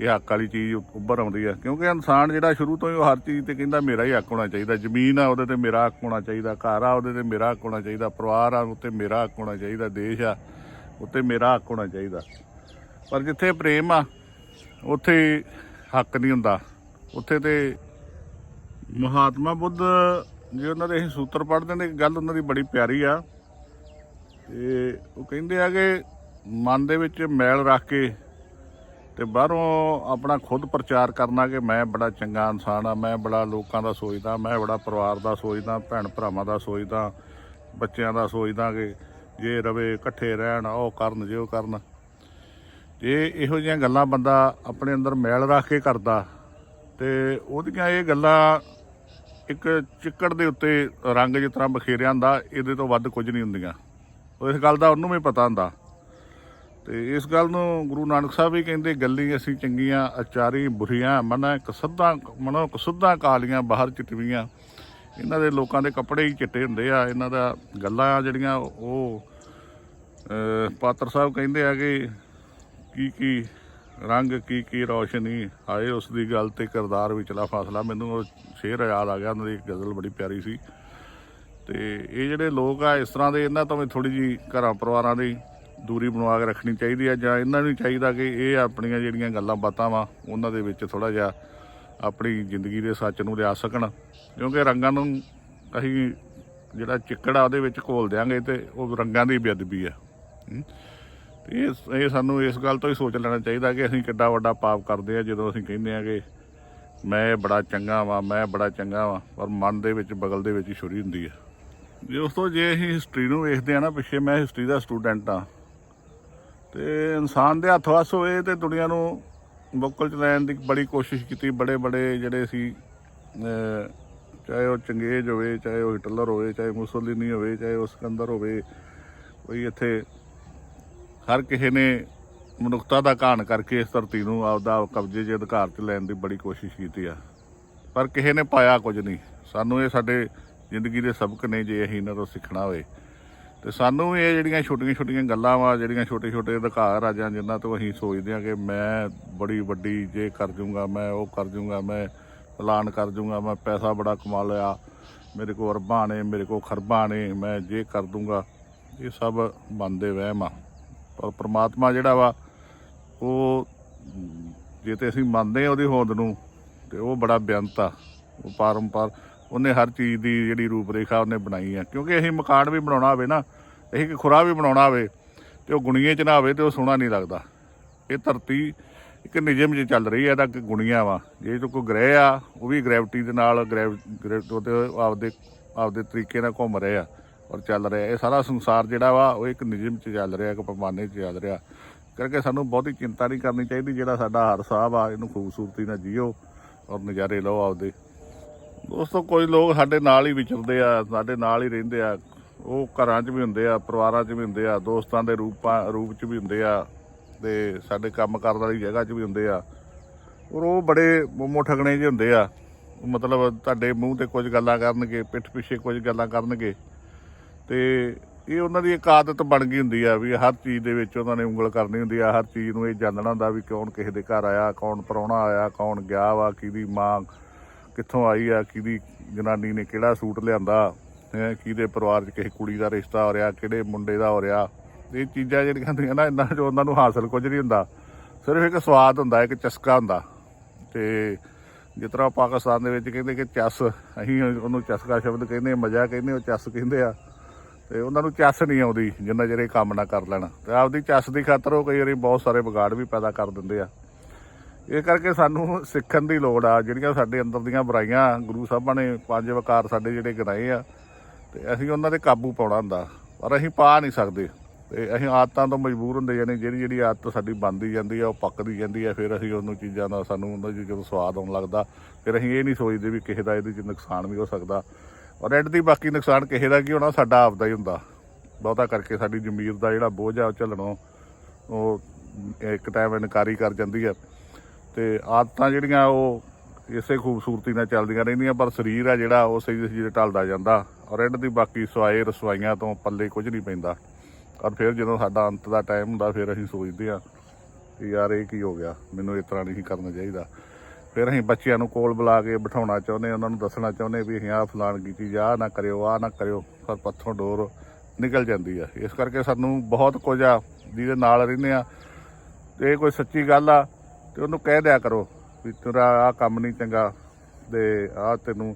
S1: ਇਹ ਹੱਕ ਵਾਲੀ ਚੀਜ਼ ਉੱਭਰ ਆਉਂਦੀ ਆ ਕਿਉਂਕਿ ਇਨਸਾਨ ਜਿਹੜਾ ਸ਼ੁਰੂ ਤੋਂ ਹੀ ਉਹ ਹਰ ਚੀਜ਼ ਤੇ ਕਹਿੰਦਾ ਮੇਰਾ ਹੀ ਹੱਕ ਹੋਣਾ ਚਾਹੀਦਾ। ਜ਼ਮੀਨ ਆ, ਉਹਦੇ ਤੇ ਮੇਰਾ ਹੱਕ ਹੋਣਾ ਚਾਹੀਦਾ। ਘਰ ਆ, ਉਹਦੇ ਤੇ ਮੇਰਾ ਹੱਕ ਹੋਣਾ ਚਾਹੀਦਾ। ਪਰਿਵਾਰ ਆ, ਉੱਤੇ ਮੇਰਾ ਹੱਕ ਹੋਣਾ ਚਾਹੀਦਾ। ਦੇਸ਼ ਆ, ਉੱਤੇ ਮੇਰਾ ਹੱਕ ਹੋਣਾ ਚਾਹੀਦਾ। ਪਰ ਜਿੱਥੇ ਪ੍ਰੇਮ ਆ, ਉੱਥੇ ਹੱਕ ਨਹੀਂ ਹੁੰਦਾ। ਉੱਥੇ ਤੇ ਮਹਾਤਮਾ ਬੁੱਧ ਜੇ ਉਹਨਾਂ ਦੇ ਅਸੀਂ ਸੂਤਰ ਪੜ੍ਹਦੇ ਨੇ, ਇੱਕ ਗੱਲ ਉਹਨਾਂ ਦੀ ਬੜੀ ਪਿਆਰੀ ਆ। ਤੇ ਉਹ ਕਹਿੰਦੇ ਆ ਕਿ ਮਨ ਦੇ ਵਿੱਚ ਮੈਲ ਰੱਖ ਕੇ ਤੇ ਬਾਹਰੋਂ ਆਪਣਾ ਖੁਦ ਪ੍ਰਚਾਰ ਕਰਨਾ ਕਿ ਮੈਂ ਬੜਾ ਚੰਗਾ ਇਨਸਾਨ ਆ, ਮੈਂ ਬੜਾ ਲੋਕਾਂ ਦਾ ਸੋਚਦਾ, ਮੈਂ ਬੜਾ ਪਰਿਵਾਰ ਦਾ ਸੋਚਦਾ, ਭੈਣ ਭਰਾਵਾਂ ਦਾ ਸੋਚਦਾ, ਬੱਚਿਆਂ ਦਾ ਸੋਚਦਾ ਕਿ ਜੇ ਰਵੇ, ਇਕੱਠੇ ਰਹਿਣ ਉਹ ਕਰਨ, ਜੇ ਉਹ ਕਰਨ। ਜੇ ਇਹੋ ਜਿਹੀਆਂ ਗੱਲਾਂ ਬੰਦਾ ਆਪਣੇ ਅੰਦਰ ਮੈਲ ਰੱਖ ਕੇ ਕਰਦਾ ਤੇ ਉਹਦੀਆਂ ਇਹ ਗੱਲਾਂ ਇੱਕ ਚਿੱਕੜ ਦੇ ਉੱਤੇ ਰੰਗ ਜਿਸ ਤਰ੍ਹਾਂ ਬਖੇਰਿਆ ਹੁੰਦਾ, ਇਹਦੇ ਤੋਂ ਵੱਧ ਕੁਝ ਨਹੀਂ ਹੁੰਦੀਆਂ। ਇਸ ਗੱਲ ਦਾ ਉਹਨੂੰ ਵੀ ਪਤਾ ਹੁੰਦਾ। ਤੇ ਇਸ ਗੱਲ ਨੂੰ ਗੁਰੂ ਨਾਨਕ ਸਾਹਿਬ ਵੀ ਕਹਿੰਦੇ, ਗੱਲੀ ਅਸੀਂ ਚੰਗੀਆਂ, ਅਚਾਰੀ, ਬੁਰੀਆਂ, ਮਨਾ ਕਸਦਾਂ ਮਨੋ ਕਸੁੱਧਾਂ ਕਾਲੀਆਂ ਬਾਹਰ ਚਿੱਟਵੀਆਂ। ਇਹਨਾਂ ਦੇ ਲੋਕਾਂ ਦੇ ਕੱਪੜੇ ਹੀ ਚਿੱਟੇ ਹੁੰਦੇ ਆ, ਇਹਨਾਂ ਦਾ ਗੱਲਾਂ ਜਿਹੜੀਆਂ ਉਹ ਪਾਤਰ ਸਾਹਿਬ ਕਹਿੰਦੇ ਆ ਕਿ ਕੀ ਕੀ ਰੰਗ, ਕੀ ਕੀ ਰੌਸ਼ਨੀ ਆਏ ਉਸ ਦੀ ਗੱਲ ਤੇ ਕਿਰਦਾਰ ਵਿਚਲਾ ਫਾਸਲਾ। ਮੈਨੂੰ ਉਹ ਸ਼ੇਰ ਯਾਦ ਆ ਗਿਆ, ਉਹਨਾਂ ਦੀ ਗਜ਼ਲ ਬੜੀ ਪਿਆਰੀ ਸੀ। ਤੇ ਇਹ ਜਿਹੜੇ ਲੋਕ ਆ, ਇਸ ਤਰ੍ਹਾਂ ਦੇ ਇਹਨਾਂ ਤੋਂ ਵੀ ਥੋੜੀ ਜੀ ਘਰਾਂ ਪਰਿਵਾਰਾਂ ਦੀ ਦੂਰੀ ਬਣਵਾ ਕੇ ਰੱਖਣੀ ਚਾਹੀਦੀ ਹੈ ਜਾਂ ਇਹਨਾਂ ਨੂੰ ਚਾਹੀਦਾ ਕਿ ਇਹ ਆਪਣੀਆਂ ਜਿਹੜੀਆਂ ਗੱਲਾਂ ਬਾਤਾਂ ਵਾ, ਉਹਨਾਂ ਦੇ ਵਿੱਚ ਥੋੜਾ ਜਿਹਾ ਆਪਣੀ ਜ਼ਿੰਦਗੀ ਦੇ ਸੱਚ ਨੂੰ ਲਿਆ ਸਕਣ। ਕਿਉਂਕਿ ਰੰਗਾਂ ਨੂੰ ਅਸੀਂ ਜਿਹੜਾ ਚਿੱਕੜ ਆ ਉਹਦੇ ਵਿੱਚ ਘੋਲ ਦਿਆਂਗੇ ਤੇ ਉਹ ਰੰਗਾਂ ਦੀ ਬੇਅਦਬੀ ਆ। ਹਮ। ਤੇ ਇਹ ਇਹ ਸਾਨੂੰ ਇਸ ਗੱਲ ਤੋਂ ਹੀ ਸੋਚ ਲੈਣਾ ਚਾਹੀਦਾ ਕਿ ਅਸੀਂ ਕਿੱਡਾ ਵੱਡਾ ਪਾਪ ਕਰਦੇ ਆ ਜਦੋਂ ਅਸੀਂ ਕਹਿੰਦੇ ਆ ਕਿ ਮੈਂ ਬੜਾ ਚੰਗਾ ਵਾਂ, ਮੈਂ ਬੜਾ ਚੰਗਾ ਵਾਂ, ਪਰ ਮਨ ਦੇ ਵਿੱਚ, ਬਗਲ ਦੇ ਵਿੱਚ ਛੁਰੀ ਹੁੰਦੀ ਆ। ਜੇ ਉਸ ਤੋਂ ਜੇ ਅਸੀਂ ਹਿਸਟਰੀ ਨੂੰ ਵੇਖਦੇ ਆ ਨਾ ਪਿੱਛੇ, ਮੈਂ ਹਿਸਟਰੀ ਦਾ ਸਟੂਡੈਂਟ ਆ। ਤੇ ਇਨਸਾਨ ਦੇ ਹੱਥ ਵੱਸ ਹੋਏ ਤੇ ਦੁਨੀਆ ਨੂੰ ਬੁੱਕਲ ਚ ਲੈਣ ਦੀ ਬੜੀ ਕੋਸ਼ਿਸ਼ ਕੀਤੀ। ਬੜੇ ਬੜੇ ਜਿਹੜੇ ਸੀ ਚਾਹੇ ਉਹ ਚੰਗੇਜ਼ ਹੋਵੇ, ਚਾਹੇ ਉਹ ਹਿਟਲਰ ਹੋਵੇ, ਚਾਹੇ ਮੁਸੋਲਿਨੀ ਹੋਵੇ, ਚਾਹੇ ਉਹ ਸਿਕੰਦਰ ਹੋਵੇ, ਕੋਈ ਇੱਥੇ ਹਰ ਕਿਸੇ ਨੇ ਮਨੁੱਖਤਾ ਦਾ ਘਾਣ ਕਰਕੇ ਇਸ ਧਰਤੀ ਨੂੰ ਆਪਦਾ ਕਬਜ਼ੇ 'ਚ ਅਧਿਕਾਰ 'ਚ ਲੈਣ ਦੀ ਬੜੀ ਕੋਸ਼ਿਸ਼ ਕੀਤੀ ਆ। ਪਰ ਕਿਸੇ ਨੇ ਪਾਇਆ ਕੁਝ ਨਹੀਂ। ਸਾਨੂੰ ਇਹ ਸਾਡੇ ਜ਼ਿੰਦਗੀ ਦੇ ਸਬਕ ਨੇ ਜੇ ਅਸੀਂ ਇਹਨਾਂ ਤੋਂ ਸਿੱਖਣਾ ਹੋਵੇ। ਤੇ ਸਾਨੂੰ ਇਹ ਜਿਹੜੀਆਂ ਛੋਟੀਆਂ ਛੋਟੀਆਂ ਗੱਲਾਂ ਵਾ, ਜਿਹੜੀਆਂ ਛੋਟੇ ਛੋਟੇ ਅਧਿਕਾਰ ਆ ਜਾਂ ਜਿਨ੍ਹਾਂ ਤੋਂ ਅਸੀਂ ਸੋਚਦੇ ਆ ਕਿ ਮੈਂ ਬੜੀ ਵੱਡੀ ਜੇ ਕਰ ਜੂੰਗਾ, ਮੈਂ ਉਹ ਕਰ ਜੂੰਗਾ, ਮੈਂ ਐਲਾਨ ਕਰ ਜੂੰਗਾ, ਮੈਂ ਪੈਸਾ ਬੜਾ ਕਮਾ ਲਿਆ, ਮੇਰੇ ਕੋਲ ਅਰਬਾਂ ਨੇ, ਮੇਰੇ ਕੋਲ ਖਰਬਾਂ ਨੇ, ਮੈਂ ਜੇ ਕਰ ਦੂੰਗਾ, ਇਹ ਸਭ ਮਨ ਵਹਿਮ ਆ। ਪਰ ਪ੍ਰਮਾਤਮਾ ਜਿਹੜਾ ਵਾ, ਉਹ ਜੇ ਤੇ ਅਸੀਂ ਮੰਨਦੇ ਆ ਉਹਦੀ ਹੋਂਦ ਨੂੰ, ਤੇ ਉਹ ਬੜਾ ਬੇਅੰਤ ਆ, ਉਹ ਪਾਰੰਪਰ ਉਹਨੇ ਹਰ ਚੀਜ਼ ਦੀ ਜਿਹੜੀ ਰੂਪਰੇਖਾ ਉਹਨੇ ਬਣਾਈ ਆ। ਕਿਉਂਕਿ ਅਸੀਂ ਮਕਾਨ ਵੀ ਬਣਾਉਣਾ ਹੋਵੇ ਨਾ ਅਸੀਂ ਕਿ ਖੁਰਾ ਵੀ ਬਣਾਉਣਾ ਹੋਵੇ ਤੇ ਉਹ ਗੁਣੀਏ ਚ ਨਾ ਹੋਵੇ ਤੇ ਉਹ ਸੋਹਣਾ ਨਹੀਂ ਲੱਗਦਾ। ਇਹ ਧਰਤੀ ਇੱਕ ਨਿਯਮ 'ਚ ਚੱਲ ਰਹੀ ਹੈ ਇਹਦਾ ਕਿ ਗੁਣੀਆਂ ਵਾ। ਜੇ ਤੋਂ ਕੋਈ ਗ੍ਰਹਿ ਆ, ਉਹ ਵੀ ਗ੍ਰੈਵਿਟੀ ਦੇ ਨਾਲ ਗ੍ਰੈਵ ਗ੍ਰੈਵ- ਆਪਦੇ ਆਪਦੇ ਤਰੀਕੇ ਨਾਲ ਘੁੰਮ ਰਹੇ ਆ ਔਰ ਚੱਲ ਰਿਹਾ ਇਹ ਸਾਰਾ ਸੰਸਾਰ ਜਿਹੜਾ ਵਾ, ਉਹ ਇੱਕ ਨਿਯਮ 'ਚ ਚੱਲ ਰਿਹਾ, ਇੱਕ ਪੈਮਾਨੇ 'ਚ ਚੱਲ ਰਿਹਾ। ਕਰਕੇ ਸਾਨੂੰ ਬਹੁਤੀ ਚਿੰਤਾ ਨਹੀਂ ਕਰਨੀ ਚਾਹੀਦੀ ਜਿਹੜਾ ਸਾਡਾ ਹਰ ਸਾਹਿਬ ਆ ਇਹਨੂੰ ਖੂਬਸੂਰਤੀ ਨਾਲ ਜੀਓ ਔਰ ਨਜ਼ਾਰੇ ਲਓ ਆਪਦੇ। ਦੋਸਤੋ ਕੋਈ ਲੋਕ ਸਾਡੇ ਨਾਲ ਹੀ ਵਿਚਰਦੇ ਆ, ਸਾਡੇ ਨਾਲ ਹੀ ਰਹਿੰਦੇ ਆ। ਉਹ ਘਰਾਂ 'ਚ ਵੀ ਹੁੰਦੇ ਆ, ਪਰਿਵਾਰਾਂ 'ਚ ਵੀ ਹੁੰਦੇ ਆ, ਦੋਸਤਾਂ ਦੇ ਰੂਪਾਂ, ਰੂਪ 'ਚ ਵੀ ਹੁੰਦੇ ਆ ਤੇ ਸਾਡੇ ਕੰਮ ਕਰਨ ਵਾਲੀ ਜਗ੍ਹਾ 'ਚ ਵੀ ਹੁੰਦੇ ਆ। ਔਰ ਉਹ ਬੜੇ ਮੋਮੋ ਠਗਣੇ ਜਿਹੇ ਹੁੰਦੇ ਆ। ਮਤਲਬ ਤੁਹਾਡੇ ਮੂੰਹ ਤੇ ਕੁਝ ਗੱਲਾਂ ਕਰਨਗੇ, ਪਿੱਠ ਪਿੱਛੇ ਕੁਝ ਗੱਲਾਂ ਕਰਨਗੇ। ਤੇ ਇਹ ਉਹਨਾਂ ਦੀ ਇੱਕ ਆਦਤ ਬਣ ਗਈ ਹੁੰਦੀ ਆ ਵੀ ਹਰ ਚੀਜ਼ ਦੇ ਵਿੱਚ ਉਹਨਾਂ ਨੇ ਉਂਗਲ ਕਰਨੀ ਹੁੰਦੀ ਆ, ਹਰ ਚੀਜ਼ ਨੂੰ ਇਹ ਜਾਣਨਾ ਹੁੰਦਾ ਵੀ ਕੌਣ ਕਿਸੇ ਦੇ ਘਰ ਆਇਆ, ਕੌਣ ਪਰੌਣਾ ਆਇਆ, ਕੌਣ ਗਿਆ ਵਾ, ਕਿਹਦੀ ਮਾਂ ਕਿੱਥੋਂ ਆਈ ਆ, ਕਿਹਦੀ ਜਨਾਨੀ ਨੇ ਕਿਹੜਾ ਸੂਟ ਲਿਆਂਦਾ, ਹੈ, ਕਿਹਦੇ ਪਰਿਵਾਰ 'ਚ ਕਿਸੇ ਕੁੜੀ ਦਾ ਰਿਸ਼ਤਾ ਹੋ ਰਿਹਾ, ਕਿਹੜੇ ਮੁੰਡੇ ਦਾ ਹੋ ਰਿਹਾ। ਇਹ ਚੀਜ਼ਾਂ ਜਿਹੜੀਆਂ ਹੁੰਦੀਆਂ ਨਾ ਇੰਨਾ 'ਚ ਉਹਨਾਂ ਨੂੰ ਹਾਸਲ ਕੁਝ ਨਹੀਂ ਹੁੰਦਾ। ਸਿਰਫ ਇੱਕ ਸਵਾਦ ਹੁੰਦਾ, ਇੱਕ ਚਸਕਾ ਹੁੰਦਾ। ਤੇ ਜਿਸ ਤਰ੍ਹਾਂ ਪਾਕਿਸਤਾਨ ਦੇ ਵਿੱਚ ਕਹਿੰਦੇ ਕਿ ਚਸ, ਅਸੀਂ ਉਹਨੂੰ ਚਸਕਾ ਸ਼ਬਦ ਕਹਿੰਦੇ ਮਜ਼ਾ ਕਹਿੰਦੇ ਉਹ ਚਸ ਕਹਿੰਦੇ ਆ। ਤੇ ਉਹਨਾਂ ਨੂੰ ਚੱਸ ਨਹੀਂ ਆਉਂਦੀ, ਜਿੰਨਾ ਚਿਰ ਕੰਮ ਨਾ ਕਰ ਲੈਣ। ਤੇ ਆਪਦੀ ਚੱਸ ਦੀ ਖਾਤਰ ਉਹ ਕਈ ਵਾਰੀ ਬਹੁਤ ਸਾਰੇ ਵਿਗਾੜ ਵੀ ਪੈਦਾ ਕਰ ਦਿੰਦੇ ਆ। ਇਹ ਕਰਕੇ ਸਾਨੂੰ ਸਿੱਖਣ ਦੀ ਲੋੜ ਆ, ਜਿਹੜੀਆਂ ਸਾਡੇ ਅੰਦਰ ਦੀਆਂ ਬੁਰਾਈਆਂ, ਗੁਰੂ ਸਾਹਿਬਾਂ ਨੇ ਪੰਜ ਵਕਾਰ ਸਾਡੇ ਜਿਹੜੇ ਗਿਣਾਏ ਆ, ਤੇ ਅਸੀਂ ਉਹਨਾਂ ਤੇ ਕਾਬੂ ਪਾਉਣਾ ਹੁੰਦਾ, ਪਰ ਅਸੀਂ ਪਾ ਨਹੀਂ ਸਕਦੇ। ਤੇ ਅਸੀਂ ਆਦਤਾਂ ਤੋਂ ਮਜਬੂਰ ਹੁੰਦੇ ਜਾਂਦੇ ਜਿਹੜੀ ਜਿਹੜੀ ਆਦਤ ਸਾਡੀ ਬਣਦੀ ਜਾਂਦੀ ਆ, ਉਹ ਪੱਕਦੀ ਜਾਂਦੀ ਆ, ਫਿਰ ਅਸੀਂ ਉਹਨੂੰ ਚੀਜ਼ਾਂ ਦਾ, ਸਾਨੂੰ ਉਹਨਾਂ 'ਚ ਜਦੋਂ ਸਵਾਦ ਆਉਣ ਲੱਗਦਾ, ਫਿਰ ਅਸੀਂ ਇਹ ਨਹੀਂ ਸੋਚਦੇ ਵੀ ਕਿਸੇ ਦਾ ਇਹਦੇ 'ਚ ਨੁਕਸਾਨ ਵੀ ਹੋ ਸਕਦਾ। ਔਰ ਐਡ ਦੀ ਬਾਕੀ ਨੁਕਸਾਨ ਕਿਸੇ ਦਾ ਕੀ ਹੋਣਾ, ਸਾਡਾ ਆਪਦਾ ਹੀ ਹੁੰਦਾ। ਬਹੁਤਾ ਕਰਕੇ ਸਾਡੀ ਜ਼ਮੀਰ ਦਾ ਜਿਹੜਾ ਬੋਝ ਆ, ਉਹ ਝੱਲਣੋਂ, ਉਹ ਇੱਕ ਟਾਈਮ ਇਨਕਾਰੀ ਕਰ ਜਾਂਦੀ ਆ। ਤੇ ਆਦਤਾਂ ਜਿਹੜੀਆਂ ਉਹ ਇਸੇ ਖੂਬਸੂਰਤੀ ਨਾਲ ਚੱਲਦੀਆਂ ਰਹਿੰਦੀਆਂ, ਪਰ ਸਰੀਰ ਆ ਜਿਹੜਾ, ਉਹ ਸਹੀ ਸਹੀ ਢਲਦਾ ਜਾਂਦਾ ਔਰ ਐਡ ਦੀ ਬਾਕੀ ਸਵਾਏ ਰਸਵਾਈਆਂ ਤੋਂ ਪੱਲੇ ਕੁਝ ਨਹੀਂ ਪੈਂਦਾ। ਔਰ ਫਿਰ ਜਦੋਂ ਸਾਡਾ ਅੰਤ ਦਾ ਟਾਈਮ ਹੁੰਦਾ, ਫਿਰ ਅਸੀਂ ਸੋਚਦੇ ਆ ਕਿ ਯਾਰ ਇਹ ਕੀ ਹੋ ਗਿਆ, ਮੈਨੂੰ ਇਸ ਤਰ੍ਹਾਂ ਨਹੀਂ ਕਰਨਾ ਚਾਹੀਦਾ। ਫਿਰ ਅਸੀਂ ਬੱਚਿਆਂ ਨੂੰ ਕੋਲ ਬੁਲਾ ਕੇ ਬਿਠਾਉਣਾ ਚਾਹੁੰਦੇ ਉਹਨਾਂ ਨੂੰ ਦੱਸਣਾ ਚਾਹੁੰਦੇ ਵੀ ਅਸੀਂ ਆਹ ਫਲਾਣ ਕੀਤੀ ਜਾਂ ਆਹ ਨਾ ਕਰਿਓ, ਆਹ ਨਾ ਕਰਿਓ, ਪਰ ਪੱਥੋਂ ਡੋਰ ਨਿਕਲ ਜਾਂਦੀ ਆ। ਇਸ ਕਰਕੇ ਸਾਨੂੰ ਬਹੁਤ ਕੁਝ ਆ, ਜਿਹਦੇ ਨਾਲ ਰਹਿੰਦੇ ਆ ਤੇ ਇਹ ਕੋਈ ਸੱਚੀ ਗੱਲ ਆ ਤੇ ਉਹਨੂੰ ਕਹਿ ਦਿਆ ਕਰੋ ਵੀ ਤੇਰਾ ਆਹ ਕੰਮ ਨਹੀਂ ਚੰਗਾ ਤੇ ਆਹ ਤੈਨੂੰ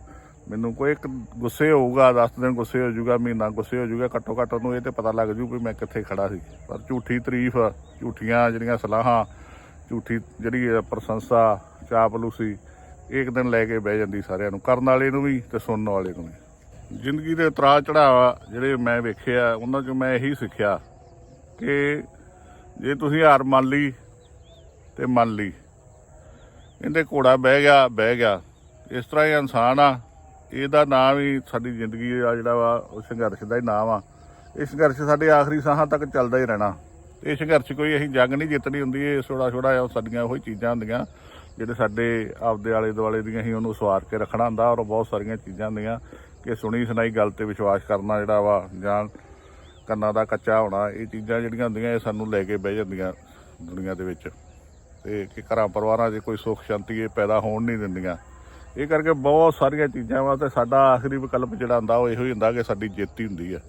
S1: ਮੈਨੂੰ ਕੋਈ ਇੱਕ ਗੁੱਸੇ ਹੋਊਗਾ 10 ਦਿਨ ਗੁੱਸੇ ਹੋ ਜਾਊਗਾ, ਮਹੀਨਾ ਗੁੱਸੇ ਹੋ ਜਾਊਗਾ, ਘੱਟੋ ਘੱਟ ਉਹਨੂੰ ਇਹ ਤੇ ਪਤਾ ਲੱਗ ਜੂ ਵੀ ਮੈਂ ਕਿੱਥੇ ਖੜਾ ਸੀ। ਪਰ ਝੂਠੀ ਤਾਰੀਫ, ਝੂਠੀਆਂ ਜਿਹੜੀਆਂ ਸਲਾਹਾਂ, ਝੂਠੀ ਜਿਹੜੀ ਪ੍ਰਸ਼ੰਸਾ, ਚਾਪਲੂਸੀ, ਇੱਕ ਦਿਨ ਲੈ ਕੇ ਬਹਿ ਜਾਂਦੀ ਸਾਰਿਆਂ ਨੂੰ, ਕਰਨ ਵਾਲੇ ਨੂੰ ਵੀ ਤੇ ਸੁਣਨ ਵਾਲੇ ਨੂੰ ਵੀ। ਜ਼ਿੰਦਗੀ ਦੇ ਉਤਰਾਅ ਚੜਾਵਾ ਜਿਹੜੇ ਮੈਂ ਵੇਖਿਆ, ਉਹਨਾਂ 'ਚੋਂ ਮੈਂ ਇਹੀ ਸਿੱਖਿਆ ਕਿ ਜੇ ਤੁਸੀਂ ਹਾਰ ਮੰਨ ਲਈ ਤੇ ਮੰਨ ਲਈ। ਇਹਦੇ ਘੋੜਾ ਬਹਿ ਗਿਆ ਬਹਿ ਗਿਆ। ਇਸ ਤਰ੍ਹਾਂ ਹੀ ਇਨਸਾਨ ਆ। ਇਹਦਾ ਨਾਮ ਹੀ ਸਾਡੀ ਜ਼ਿੰਦਗੀ ਆ ਜਿਹੜਾ ਵਾ, ਉਹ ਸੰਘਰਸ਼ ਦਾ ਹੀ ਨਾਮ ਆ। ਇਹ ਸੰਘਰਸ਼ ਸਾਡੇ ਆਖਰੀ ਸਾਹਾਂ ਤੱਕ ਚੱਲਦਾ ਹੀ ਰਹਿਣਾ। ਇਹ ਸੰਘਰਸ਼ ਕੋਈ ਅਸੀਂ ਜੰਗ ਨਹੀਂ ਜਿੱਤਣੀ ਹੁੰਦੀ, ਇਹ ਛੋੜਾ ਛੋੜਾ ਆ ਸਾਡੀਆਂ ਉਹੀ ਚੀਜ਼ਾਂ ਹੁੰਦੀਆਂ, ਜਿਹੜੇ ਸਾਡੇ ਆਪਦੇ ਆਲੇ ਦੁਆਲੇ ਦੀਆਂ ਹੀ ਉਹਨੂੰ ਸਵਾਰ ਕੇ ਰੱਖਣਾ ਹੁੰਦਾ, ਔਰ ਬਹੁਤ ਸਾਰੀਆਂ ਚੀਜ਼ਾਂ ਹੁੰਦੀਆਂ ਕਿ ਸੁਣੀ ਸੁਣਾਈ ਗੱਲ ਤੇ ਵਿਸ਼ਵਾਸ ਕਰਨਾ ਜਿਹੜਾ ਵਾ, ਜਾਂ ਕੰਨਾਂ ਦਾ ਕੱਚਾ ਹੋਣਾ, ਇਹ ਚੀਜ਼ਾਂ ਜਿਹੜੀਆਂ ਹੁੰਦੀਆਂ, ਇਹ ਸਾਨੂੰ ਲੈ ਕੇ ਬਹਿ ਜਾਂਦੀਆਂ ਦੁਨੀਆ ਦੇ ਵਿੱਚ। ਤੇ ਕਿ ਘਰਾਂ ਪਰਿਵਾਰਾਂ 'ਚ ਕੋਈ ਸੁੱਖ ਸ਼ਾਂਤੀ ਇਹ ਪੈਦਾ ਹੋਣ ਨਹੀਂ ਦਿੰਦੀਆਂ। ਇਹ ਕਰਕੇ ਬਹੁਤ ਸਾਰੀਆਂ ਚੀਜ਼ਾਂ ਵਾ ਤੇ ਸਾਡਾ ਆਖਰੀ ਵਿਕਲਪ ਜਿਹੜਾ ਹੁੰਦਾ ਉਹ ਇਹੋ ਹੀ ਹੁੰਦਾ ਕਿ ਸਾਡੀ ਜਿੱਤ ਹੀ ਹੁੰਦੀ ਹੈ।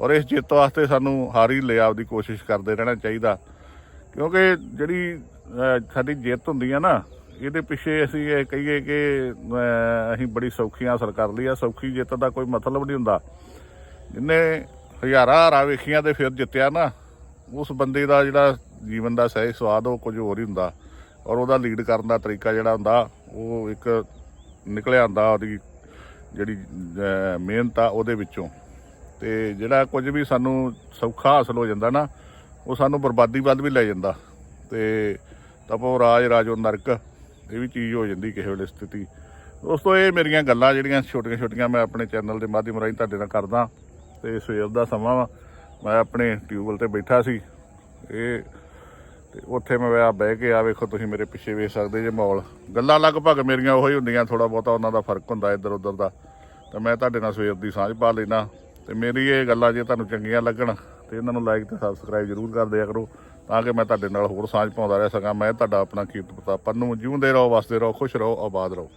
S1: ਔਰ ਇਸ ਜਿੱਤ ਵਾਸਤੇ ਸਾਨੂੰ ਹਾਰੀ ਲਿਆ ਆਪਦੀ ਕੋਸ਼ਿਸ਼ ਕਰਦੇ ਰਹਿਣਾ ਚਾਹੀਦਾ। ਕਿਉਂਕਿ ਜਿਹੜੀ ਸਾਡੀ ਜਿੱਤ ਹੁੰਦੀ ਆ ਨਾ, ਇਹਦੇ ਪਿੱਛੇ ਅਸੀਂ ਇਹ ਕਹੀਏ ਕਿ ਅਸੀਂ ਬੜੀ ਸੌਖੀ ਹਾਸਲ ਕਰ ਲਈ ਆ। ਸੌਖੀ ਜਿੱਤ ਦਾ ਕੋਈ ਮਤਲਬ ਨਹੀਂ ਹੁੰਦਾ। ਜਿੰਨੇ ਹਜ਼ਾਰਾਂ ਹਾਰਾਂ ਵੇਖੀਆਂ ਤੇ ਫਿਰ ਜਿੱਤਿਆ ਨਾ, ਉਸ ਬੰਦੇ ਦਾ ਜਿਹੜਾ ਜੀਵਨ ਦਾ ਸਹੀ ਸਵਾਦ ਉਹ ਕੁਝ ਹੋਰ ਹੀ ਹੁੰਦਾ। ਔਰ ਉਹਦਾ ਲੀਡ ਕਰਨ ਦਾ ਤਰੀਕਾ ਜਿਹੜਾ ਹੁੰਦਾ, ਉਹ ਇੱਕ ਨਿਕਲਿਆ ਹੁੰਦਾ ਉਹਦੀ ਜਿਹੜੀ ਮਿਹਨਤ ਆ ਉਹਦੇ ਵਿੱਚੋਂ। ਤੇ ਜਿਹੜਾ ਕੁਝ ਵੀ ਸਾਨੂੰ ਸੌਖਾ ਹਾਸਲ ਹੋ ਜਾਂਦਾ ਨਾ, ਉਹ ਸਾਨੂੰ ਬਰਬਾਦੀ ਵੱਲ ਵੀ ਲੈ ਜਾਂਦਾ। ਤੇ ਤਪੋ ਰਾਜ ਰਾਜੋ ਨਰਕ, ਇਹ ਵੀ ਚੀਜ਼ ਹੋ ਜਾਂਦੀ ਕਿਸੇ ਵੇਲੇ ਸਥਿਤੀ। ਦੋਸਤੋ, ਇਹ ਮੇਰੀਆਂ ਗੱਲਾਂ ਜਿਹੜੀਆਂ ਛੋਟੀਆਂ ਛੋਟੀਆਂ ਮੈਂ ਆਪਣੇ ਚੈਨਲ ਦੇ ਮਾਧਿਅਮ ਰਾਹੀਂ ਤੁਹਾਡੇ ਨਾਲ ਕਰਦਾ। ਤੇ ਸਵੇਰ ਦਾ ਸਮਾਂ ਵਾ, ਮੈਂ ਆਪਣੇ ਟਿਊਬਲ ਤੇ ਬੈਠਾ ਸੀ। ਇਹ ਤੇ ਉੱਥੇ ਮੈਂ ਆ ਬਹਿ ਕੇ ਆ, ਵੇਖੋ ਤੁਸੀਂ ਮੇਰੇ ਪਿੱਛੇ ਵੇਖ ਸਕਦੇ ਜੇ ਮਾਹੌਲ। ਗੱਲਾਂ ਲਗਭਗ ਮੇਰੀਆਂ ਉਹੀ ਹੁੰਦੀਆਂ ਥੋੜਾ ਬਹੁਤਾ ਉਹਨਾਂ ਦਾ ਫ਼ਰਕ ਹੁੰਦਾ ਇੱਧਰ ਉੱਧਰ ਦਾ। ਤਾਂ ਮੈਂ ਤੁਹਾਡੇ ਨਾਲ ਸਵੇਰ ਦੀ ਸਾਂਝ ਪਾ ਲੈਣਾ ਤੇ ਮੇਰੀ ਇਹ ਗੱਲਾਂ ਜੇ ਤੁਹਾਨੂੰ ਚੰਗੀਆਂ ਲੱਗਣ, ਤੇ ਇਹਨਾਂ ਨੂੰ ਲਾਈਕ ਤੇ ਸਬਸਕ੍ਰਾਈਬ ਜ਼ਰੂਰ ਕਰ ਦਿਆ ਕਰੋ, ਤਾਂ ਕਿ ਮੈਂ ਤੁਹਾਡੇ ਨਾਲ ਹੋਰ ਸਾਂਝ ਪਾਉਂਦਾ ਰਹਿ ਸਕਾਂ। ਮੈਂ ਤੁਹਾਡਾ ਆਪਣਾ ਕੀਰਤ ਪ੍ਰਤਾਪ ਪੰਨੂ, ਜਿਉਂਦੇ ਰਹੋ, ਵਸਦੇ ਰਹੋ, ਖੁਸ਼ ਰਹੋ, ਆਬਾਦ ਰਹੋ।